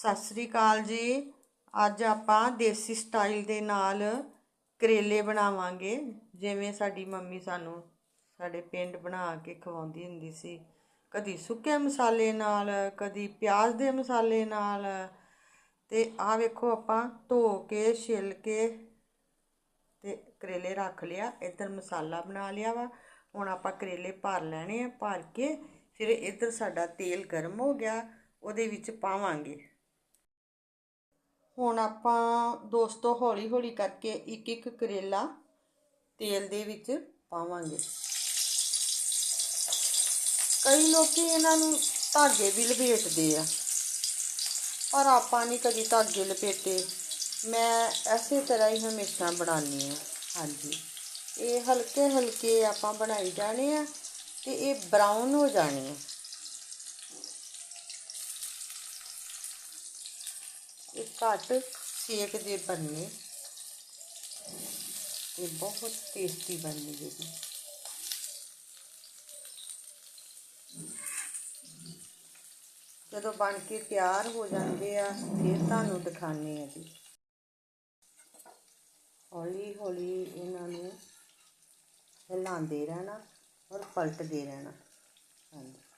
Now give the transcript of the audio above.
ਸਤਿ ਸ੍ਰੀ ਅਕਾਲ ਜੀ। ਅੱਜ ਆਪਾਂ ਦੇਸੀ ਸਟਾਈਲ ਦੇ ਨਾਲ ਕਰੇਲੇ ਬਣਾਵਾਂਗੇ। ਜਿਵੇਂ ਸਾਡੀ ਮੰਮੀ ਸਾਨੂੰ ਸਾਡੇ ਪਿੰਡ ਬਣਾ ਕੇ ਖਵਾਉਂਦੀ ਹੁੰਦੀ ਸੀ। ਕਦੀ ਸੁੱਕੇ ਮਸਾਲੇ ਨਾਲ, ਕਦੀ ਪਿਆਜ਼ ਦੇ ਮਸਾਲੇ ਨਾਲ। ਤੇ ਆਹ ਵੇਖੋ ਆਪਾਂ ਧੋ ਕੇ, ਛਿੱਲ ਕੇ ਤੇ ਕਰੇਲੇ ਰੱਖ ਲਿਆ। ਇੱਧਰ ਮਸਾਲਾ ਬਣਾ ਲਿਆ ਵਾ। ਹੁਣ ਆਪਾਂ ਕਰੇਲੇ ਭਰ ਲੈਣੇ ਆ, ਭਰ ਕੇ ਫਿਰ ਇੱਧਰ ਸਾਡਾ ਤੇਲ ਗਰਮ ਹੋ ਗਿਆ। ਉਹਦੇ ਵਿੱਚ ਪਾਵਾਂਗੇ। ਹੁਣ ਆਪਾਂ ਦੋਸਤੋ ਹੌਲੀ ਹੌਲੀ ਕਰਕੇ ਇੱਕ ਇੱਕ ਕਰੇਲਾ ਤੇਲ ਦੇ ਵਿੱਚ ਪਾਵਾਂਗੇ। ਕਈ ਲੋਕੀ ਇਹਨਾਂ ਨੂੰ ਧਾਗੇ ਵੀ ਲਪੇਟਦੇ ਆ, ਪਰ ਆਪਾਂ ਨਹੀਂ ਕਦੀ ਧਾਗੇ ਲਪੇਟੇ। ਮੈਂ ਐਸੇ ਤਰ੍ਹਾਂ ਹੀ ਹਮੇਸ਼ਾ ਬਣਾਉਂਦੀ ਹਾਂ, ਹਾਂਜੀ। ਇਹ ਹਲਕੇ ਹਲਕੇ ਆਪਾਂ ਬਣਾਈ ਜਾਣੇ ਆ ਤੇ ਇਹ ਬਰਾਊਨ ਹੋ ਜਾਣੇ ਆ। ਇਹ ਘੱਟ ਸੇਕ ਦੇ ਬਣਨੇ ਤੇ ਬਹੁਤ ਟੇਸਟੀ ਬਣਨੀ ਜੀ ਜਦੋਂ ਬਣ ਕੇ ਤਿਆਰ ਹੋ ਜਾਂਦੇ ਆ, ਫਿਰ ਤੁਹਾਨੂੰ ਦਿਖਾਣੇ ਆ ਜੀ। ਹੌਲੀ ਹੌਲੀ ਇਹਨਾਂ ਨੂੰ ਹਿਲਾਉਂਦੇ ਰਹਿਣਾ ਔਰ ਪਲਟਦੇ ਰਹਿਣਾ। ਹਾਂਜੀ।